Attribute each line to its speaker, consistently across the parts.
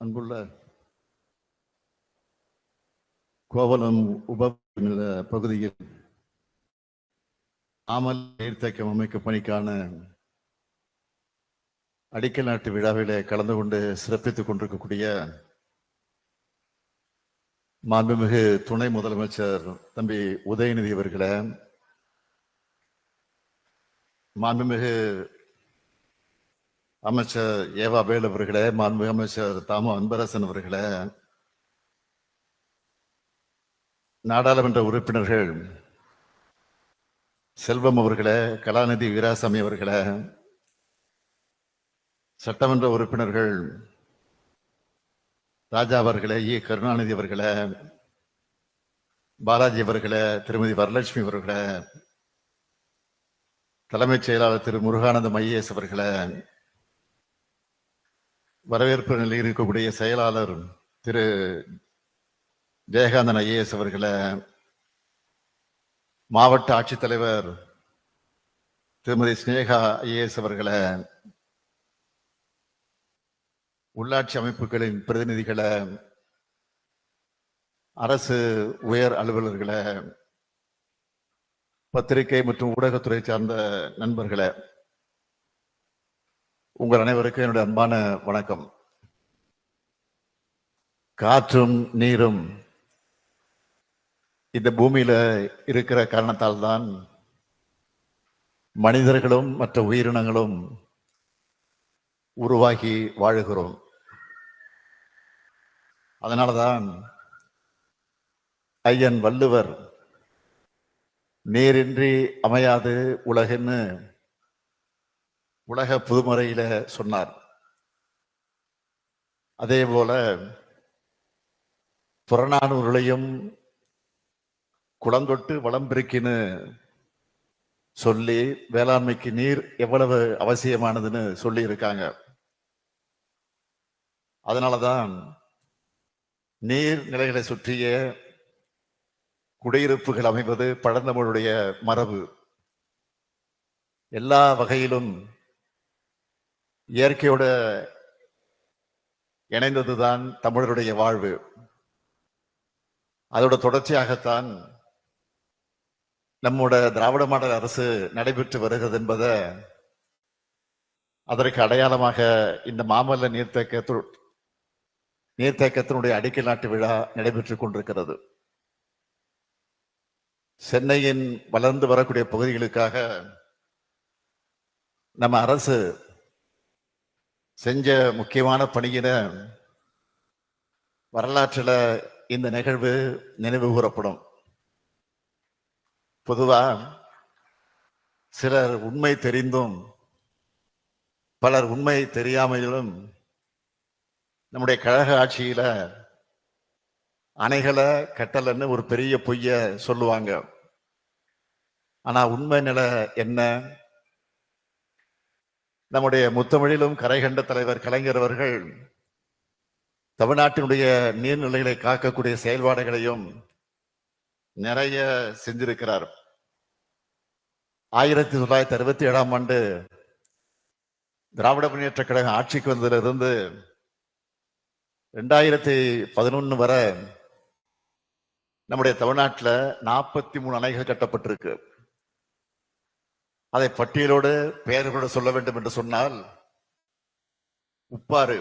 Speaker 1: அன்புள்ள கோவலம் உப பகுதியில் ஆமல் நீர்த்தேக்கம் அமைக்கும் பணிக்கான அடிக்கல் நாட்டு விழாவிலே கலந்து கொண்டு சிறப்பித்துக் கொண்டிருக்கக்கூடிய மாண்புமிகு துணை முதலமைச்சர் தம்பி உதயநிதி அவர்களை மாண்புமிகு அமைச்சர் ஏவா வேல் அவர்களே மாண்புமிகு அமைச்சர் தாம அன்பரசன் அவர்களே நாடாளுமன்ற உறுப்பினர்கள் செல்வம் அவர்களே கலாநிதி வீராசாமி அவர்களே சட்டமன்ற உறுப்பினர்கள் ராஜா அவர்களே இ. கருணாநிதி அவர்களே பாலாஜி அவர்களே திருமதி வரலட்சுமி அவர்களே தலைமைச் செயலாளர் திரு. முருகானந்தம் ஐஏஎஸ் அவர்களே வரவேற்பு நிலையில் இருக்கக்கூடிய செயலாளர் திரு ஜெயகாந்தன் ஐஏஎஸ் அவர்களை மாவட்ட ஆட்சித்தலைவர் திருமதி ஸ்னேகா ஐஏஎஸ் அவர்களை உள்ளாட்சி அமைப்புகளின் பிரதிநிதிகளை அரசு உயர் அலுவலர்களை பத்திரிகை மற்றும் ஊடகத்துறை சார்ந்த நண்பர்களை உங்கள் அனைவருக்கும் என்னுடைய அன்பான வணக்கம். காற்றும் நீரும் இந்த பூமியில இருக்கிற காரணத்தால் தான் மனிதர்களும் மற்ற உயிரினங்களும் உருவாகி வாழுகிறோம். அதனாலதான் ஐயன் வள்ளுவர் நீரின்றி அமையாது உலகுன்னு உலக புதுமுறையில சொன்னார். அதே போல புறநானூறுலையும் குளந்தொட்டு வளம் பெருக்கின்னு சொல்லி வேளாண்மைக்கு நீர் எவ்வளவு அவசியமானதுன்னு சொல்லி இருக்காங்க அதனாலதான் நீர் நிலைகளை சுற்றிய குடியிருப்புகள் அமைவது பழந்தமிழுடைய மரபு. எல்லா வகையிலும் இயற்கையோட இணைந்ததுதான் தமிழருடைய வாழ்வு. அதோட தொடர்ச்சியாகத்தான் நம்மோட திராவிட மாடல் அரசு நடைபெற்று வருகிறது என்பதை அதற்கு அடையாளமாக இந்த மாமல்ல நீர்த்தேக்க நீர்த்தேக்கத்தினுடைய அடிக்கல் நாட்டு விழா நடைபெற்றுக் கொண்டிருக்கிறது. சென்னையின் வளர்ந்து வரக்கூடிய பகுதிகளுக்காக நம்ம அரசு செஞ்ச முக்கியமான பணியின வரலாற்றில் இந்த நிகழ்வு நினைவு கூறப்படும். பொதுவா சிலர் உண்மை தெரிந்தும் பலர் உண்மை தெரியாமையிலும் நம்முடைய கழக ஆட்சியில அணைகளை கட்டலன்னு ஒரு பெரிய பொய்ய சொல்லுவாங்க. ஆனா உண்மை நிலை என்ன? நம்முடைய முத்தமிழிலும் கரை கண்ட தலைவர் கலைஞர் அவர்கள் தமிழ்நாட்டினுடைய நீர்நிலைகளை காக்கக்கூடிய செயல்பாடுகளையும் நிறைய செஞ்சிருக்கிறார். ஆயிரத்தி தொள்ளாயிரத்தி அறுபத்தி ஏழாம் ஆண்டு திராவிட முன்னேற்ற கழகம் ஆட்சிக்கு வந்ததிலிருந்து ரெண்டாயிரத்தி பதினொன்னு வரை நம்முடைய தமிழ்நாட்டில் நாற்பத்தி மூணு அணைகள் கட்டப்பட்டிருக்கு. அதை பட்டியலோடு பெயர்களோடு சொல்ல வேண்டும் என்று சொன்னால் உப்பாறு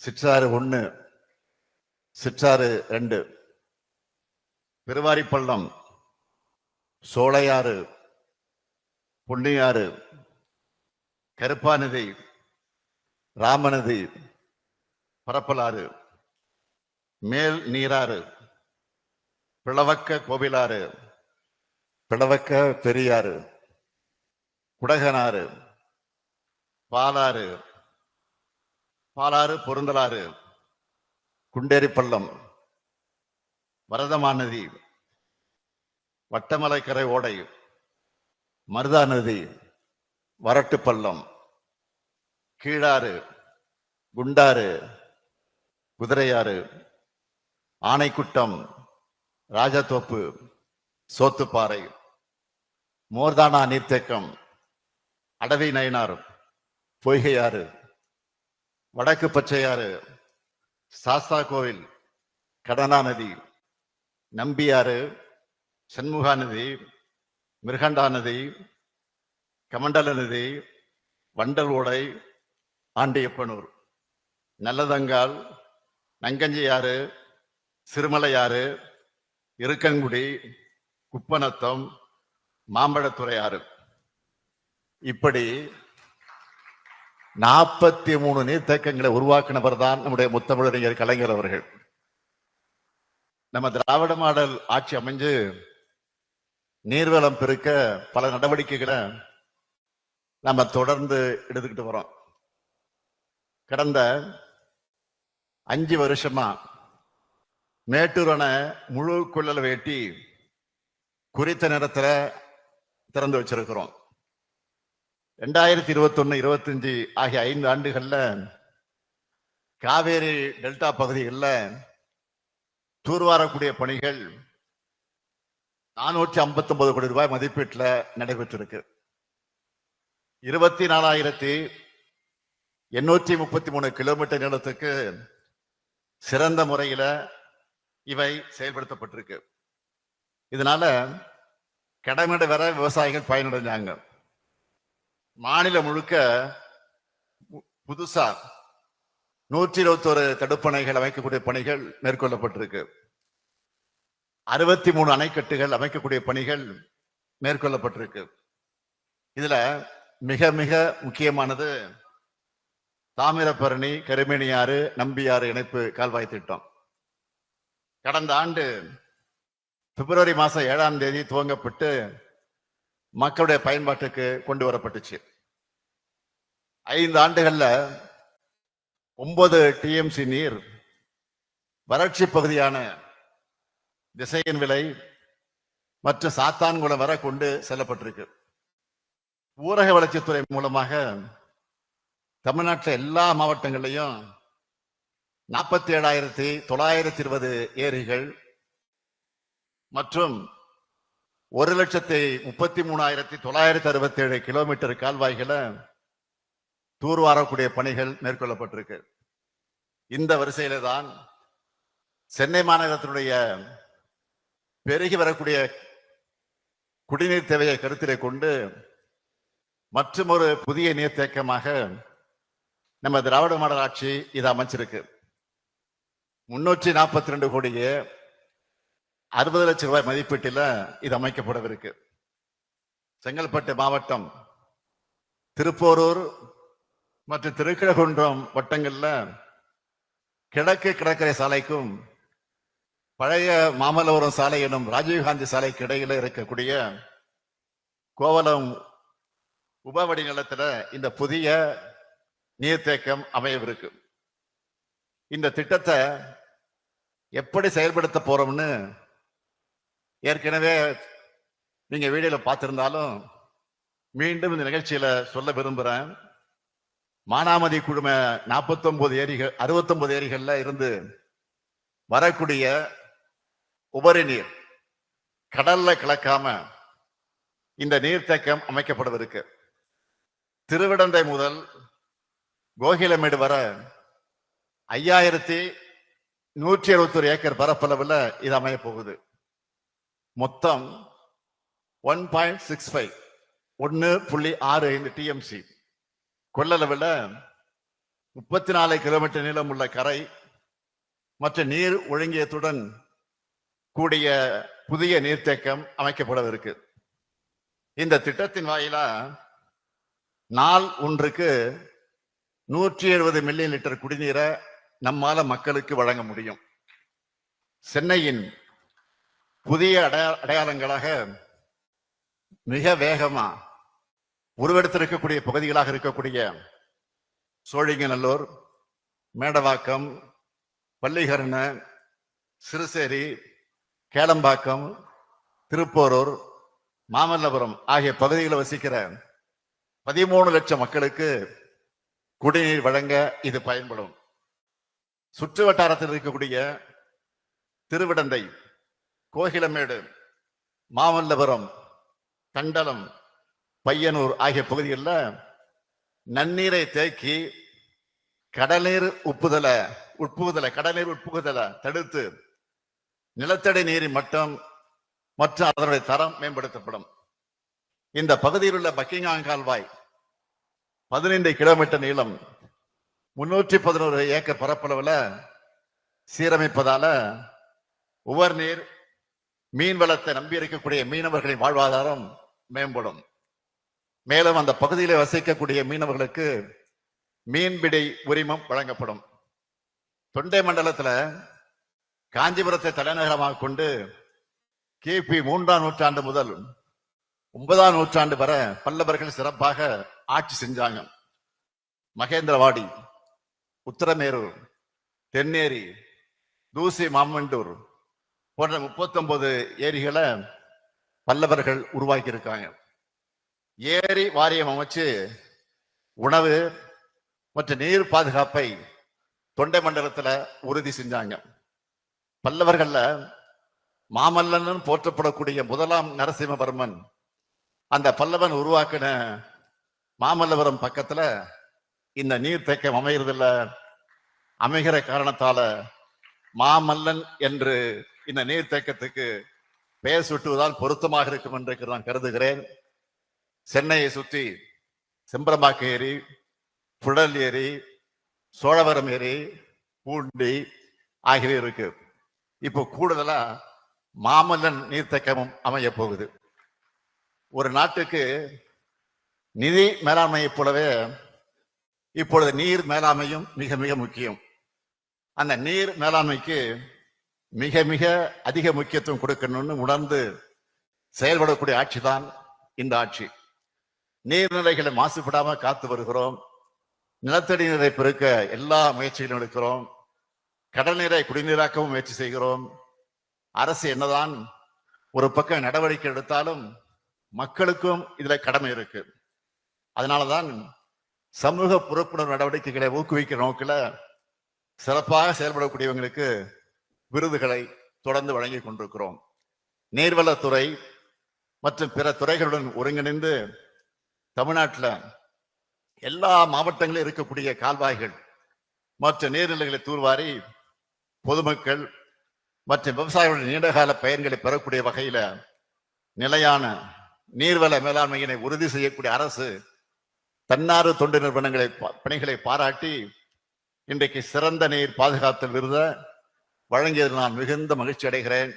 Speaker 1: சிற்றாறு ஒன்று சிற்றாறு ரெண்டு பெருவாரிப்பள்ளம் சோழையாறு பொன்னியாறு கருப்பாநதி ராமநதி பரப்பலாறு மேல் நீராறு பிளவக்க கோவிலாறு பிளவக்க பெரியாறு குடகனாறு பாலாறு பாலாறு பொருந்தலாறு குண்டேரி பள்ளம் வரதமாநதி வட்டமலைக்கரை ஓடை மருதா நதி வரட்டு பள்ளம் கீழாறு குண்டாறு குதிரையாறு ஆனைக்குட்டம் ராஜதோப்பு சோத்துப்பாறை மோர்தானா நீர்த்தேக்கம். அடவி நயனார் பொய்கையாறு வடக்கு பச்சையாறு சாஸ்தா கோவில் கடனா நதி நம்பியாறு சண்முகா நதி மிருகண்டா நதி கமண்டல நதி வண்டல் ஓடை ஆண்டியப்பனூர். நல்லதங்கால் நங்கஞ்சியாறு சிறுமலையாறு இருக்கங்குடி குப்பநத்தம் மாம்பழத்துறையாறு இப்படி நாற்பத்தி மூணு நீர்த்தேக்கங்களை உருவாக்கினவர் தான் நம்முடைய முத்தமிழறிஞர் கலைஞர் அவர்கள். நம்ம திராவிட மாடல் ஆட்சி அமைஞ்சு நீர்வளம் பெருக்க பல நடவடிக்கைகளை நம்ம தொடர்ந்து எடுத்துக்கிட்டு வரோம். கடந்த அஞ்சு வருஷமா மேட்டூர் அணை முழு குள்ளல் வேட்டி குறித்த நேரத்துல திறந்து வச்சிருக்கிறோம். ரெண்டாயிரத்தி இருபத்தொன்னு இருபத்தஞ்சு ஆகிய ஐந்து ஆண்டுகள்ல காவேரி டெல்டா பகுதிகளில் தூர்வாரக்கூடிய பணிகள் நானூற்றி ஐம்பத்தி ஒன்பது கோடி ரூபாய் மதிப்பீட்டில் நடைபெற்றிருக்கு. இருபத்தி நாலாயிரத்தி எண்ணூற்றி முப்பத்தி மூணு கிலோமீட்டர் நீளத்துக்கு சிறந்த முறையில இவை செயல்படுத்தப்பட்டிருக்கு. இதனால கடமையிட வர விவசாயிகள் பயனடைஞ்சாங்க. மாநிலம் முழுக்க பு- புதுசா நூற்றி இருபத்தோரு தடுப்பணைகள் அமைக்கக்கூடிய பணிகள் மேற்கொள்ளப்பட்டிருக்கு. அறுபத்தி மூணு அணைக்கட்டுகள் அமைக்கக்கூடிய பணிகள் மேற்கொள்ளப்பட்டிருக்கு. இதுல மிக மிக முக்கியமானது தாமிரபரணி கருமேனியாறு நம்பியாறு இணைப்பு கால்வாய் திட்டம். கடந்த ஆண்டு பிப்ரவரி மாதம் ஏழாம் தேதி துவங்கப்பட்டு மக்களுடைய பயன்பாட்டுக்கு கொண்டு வரப்பட்டுச்சு. ஐந்து ஆண்டுகளில் ஒன்பது டிஎம்சி நீர் வறட்சி பகுதியான திசையின் விலை மற்றும் சாத்தான்குளம் வரை கொண்டு செல்லப்பட்டிருக்கு. ஊரக வளர்ச்சித்துறை மூலமாக தமிழ்நாட்டில் எல்லா மாவட்டங்கள்லையும் நாற்பத்தி ஏழாயிரத்தி தொள்ளாயிரத்தி இருபது ஏரிகள் மற்றும் ஒரு லட்சத்தி முப்பத்தி மூணாயிரத்தி தொள்ளாயிரத்தி அறுபத்தி ஏழு கிலோமீட்டர் கால்வாய்களை தூர்வாரக்கூடிய பணிகள் மேற்கொள்ளப்பட்டிருக்கு. இந்த வரிசையில தான் சென்னை மாநகரத்தினுடைய பெருகி வரக்கூடிய குடிநீர் தேவையை கருத்திலே கொண்டு மற்றும் ஒரு புதிய நீர்த்தேக்கமாக நம்ம திராவிட மாடல் ஆட்சி அமைச்சிருக்கு. முன்னூற்றி நாற்பத்தி ரெண்டு கோடியே அறுபது லட்சம் ரூபாய் மதிப்பீட்டில் இது அமைக்கப்படவிருக்கு. செங்கல்பட்டு மாவட்டம் திருப்போரூர் மற்றும் திருக்கிழகுன்றம் வட்டங்கள்ல கிழக்கு கடற்கரை சாலைக்கும் பழைய மாமல்லபுரம் சாலை எனும் ராஜீவ்காந்தி சாலைக்கு இடையில இருக்கக்கூடிய கோவலம் உபவடி நிலத்துல இந்த புதிய நீர்த்தேக்கம் அமையவிருக்கு. இந்த திட்டத்தை எப்படி செயல்படுத்த போறோம்னு ஏற்கனவே நீங்க வீடியோல பார்த்திருந்தாலும் மீண்டும் இந்த நிகழ்ச்சியில சொல்ல விரும்புறேன். மானாமதி குழும 49 ஏரிகள் 69 ஏரிகள்ல இருந்து வரக்கூடிய உபரி நீர் கடல்ல கலக்காம இந்த நீர்த்தேக்கம் அமைக்கப்படவிருக்கு திருவிடந்தை முதல் கோகிலமேடு வர ஐயாயிரத்தி நூற்றி அறுபத்தொரு ஏக்கர் பரப்பளவில் இது அமைய போகுது. மொத்தம் ஒன் பாயிண்ட் சிக்ஸ் ஃபைவ் ஒன்று புள்ளி ஆறு ஐந்து டிஎம்சி கொள்ளளவில் முப்பத்தி நாலு கிலோமீட்டர் நீளம் உள்ள கரை மற்ற நீர் ஒழுங்கியத்துடன் கூடிய புதிய நீர்த்தேக்கம் அமைக்கப்படவிருக்கு. இந்த திட்டத்தின் வாயிலா நாள் ஒன்றுக்கு நூற்றி எழுபது மில்லியன் லிட்டர் குடிநீரை நம்மால மக்களுக்கு வழங்க முடியும். சென்னையின் புதிய அடையா அடையாளங்களாக மிக வேகமா உருவெடுத்திருக்கக்கூடிய பகுதிகளாக இருக்கக்கூடிய சோழிங்கநல்லூர் மேடவாக்கம் பள்ளிகரண சிறுசேரி கேளம்பாக்கம் திருப்போரூர் மாமல்லபுரம் ஆகிய பகுதிகளில் வசிக்கிற பதிமூணு லட்சம் மக்களுக்கு குடிநீர் வழங்க இது பயன்படும். சுற்று வட்டாரத்தில் இருக்கக்கூடிய திருவிடந்தை கோகிலமேடு மாமல்லபுரம் தண்டலம் பையனூர் ஆகிய பகுதிகளில் நன்னீரை தேக்கி கடல்நீர் உப்புதலை உட்புகுதலை கடல்நீர் உட்புகுதலை தடுத்து நிலத்தடி நீரின் மட்டம் மற்றும் அதனுடைய தரம் மேம்படுத்தப்படும். இந்த பகுதியில் உள்ள பக்கிங்காங் கால்வாய் பதினைந்து கிலோமீட்டர் நீளம் முன்னூற்றி பதினோரு ஏக்கர் பரப்பளவில் சீரமைப்பதால உவர் நீர் மீன் வளத்தை நம்பி இருக்கக்கூடிய மீனவர்களின் வாழ்வாதாரம் மேம்படும். மேலும் அந்த பகுதியில் வசிக்கக்கூடிய மீனவர்களுக்கு மீன்பிடி உரிமம் வழங்கப்படும். தொண்டை மண்டலத்துல காஞ்சிபுரத்தை தலைநகரமாக கொண்டு கிபி மூன்றாம் நூற்றாண்டு முதல் ஒன்பதாம் நூற்றாண்டு வரை பல்லவர்கள் சிறப்பாக ஆட்சி செஞ்சாங்க. மகேந்திரவாடி உத்தரமேரூர் தென்னேரி தூசி மாமண்டூர் போன்ற முப்பத்தொன்பது ஏரிகளை பல்லவர்கள் உருவாக்கி இருக்காங்க ஏரி வாரியம் அமைச்சு உணவு மற்றும் நீர் பாதுகாப்பை தொண்டை மண்டலத்துல உறுதி செஞ்சாங்க. பல்லவர்கள்ல மாமல்லன் போற்றப்படக்கூடிய முதலாம் நரசிம்மவர்மன் அந்த பல்லவன் உருவாக்கின மாமல்லபுரம் பக்கத்துல இந்த நீர்த்தேக்கம் அமைகிறதில்ல அமைகிற காரணத்தால மாமல்லன் என்று இந்த நீர்த்தேக்கத்துக்கு பெயர் சுட்டுவதால் பொருத்தமாக இருக்கும் என்று நான் கருதுகிறேன். சென்னையை சுற்றி செம்பரம்பாக்கு ஏரி புழல் ஏரி சோழவரம் ஏரி பூண்டி ஆகியவை இருக்கு. இப்போ கூடுதலா மாமல்லன் நீர்த்தேக்கமும் அமைய போகுது. ஒரு நாட்டுக்கு நிதி மேலாண்மையைப் போலவே இப்பொழுது நீர் மேலாண்மையும் மிக மிக முக்கியம். அந்த நீர் மேலாண்மைக்கு மிக மிக அதிக முக்கியத்துவம் கொடுக்கணும்னு உணர்ந்து செயல்படக்கூடிய ஆட்சி தான் இந்த ஆட்சி. நீர்நிலைகளை மாசுபடாம காத்து வருகிறோம். நிலத்தடி நீரை பெருக்க எல்லா முயற்சிகளும் எடுக்கிறோம். கடல் நீரை குடிநீராக்கவும் முயற்சி செய்கிறோம். அரசு என்னதான் ஒரு பக்கம் நடவடிக்கை எடுத்தாலும் மக்களுக்கும் இதுல கடமை இருக்கு. அதனாலதான் சமூக பொறுப்புணர்வு நடவடிக்கைகளை ஊக்குவிக்கிற நோக்கில் சிறப்பாக செயல்படக்கூடியவங்களுக்கு விருதுகளை தொடர்ந்து வழங்கி கொண்டிருக்கிறோம். நீர்வளத்துறை மற்றும் பிற துறைகளுடன் ஒருங்கிணைந்து தமிழ்நாட்டில் எல்லா மாவட்டங்களிலும் இருக்கக்கூடிய கால்வாய்கள் மற்ற நீர்நிலைகளை தூர்வாரி பொதுமக்கள் மற்றும் விவசாயிகளுடைய நீண்டகால பயன்களை பெறக்கூடிய வகையில் நிலையான நீர்வள மேலாண்மையினை உறுதி செய்யக்கூடிய அரசு தன்னார்வ தொண்டு நிறுவனங்களை பணிகளை பாராட்டி இன்றைக்கு சிறந்த நீர் பாதுகாத்தல் விருத வழங்கியதில் நான் மிகுந்த மகிழ்ச்சி அடைகிறேன்.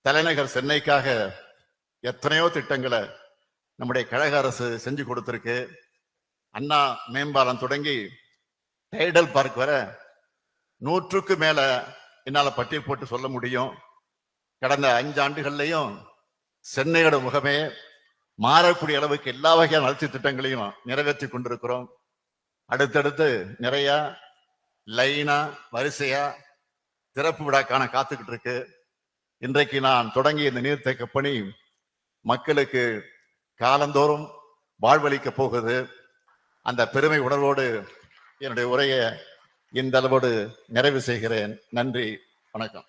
Speaker 1: தலைநகர் சென்னைக்காக எத்தனையோ திட்டங்களை நம்முடைய கழக அரசு செஞ்சு கொடுத்துருக்கு. அண்ணா மேம்பாலம் தொடங்கி டைடல் பார்க் வர நூற்றுக்கு மேல என்னால் பட்டியல் போட்டு சொல்ல முடியும். கடந்த அஞ்சு ஆண்டுகள்லையும் சென்னையோட முகமே மாறக்கூடிய அளவுக்கு எல்லா வகையான வளர்ச்சி திட்டங்களையும் நிறைவேற்றி கொண்டிருக்கிறோம். அடுத்தடுத்து நிறைய லைனா வரிசையா திறப்பு விழாக்கான காத்துக்கிட்டு இருக்கு இன்றைக்கு நான் தொடங்கிய இந்த நீர்த்தேக்க பணி மக்களுக்கு காலந்தோறும் வாழ்வளிக்க போகுது. அந்த பெருமை உணர்வோடு என்னுடைய உரையை இந்த அளவோடு நிறைவு செய்கிறேன். நன்றி வணக்கம்.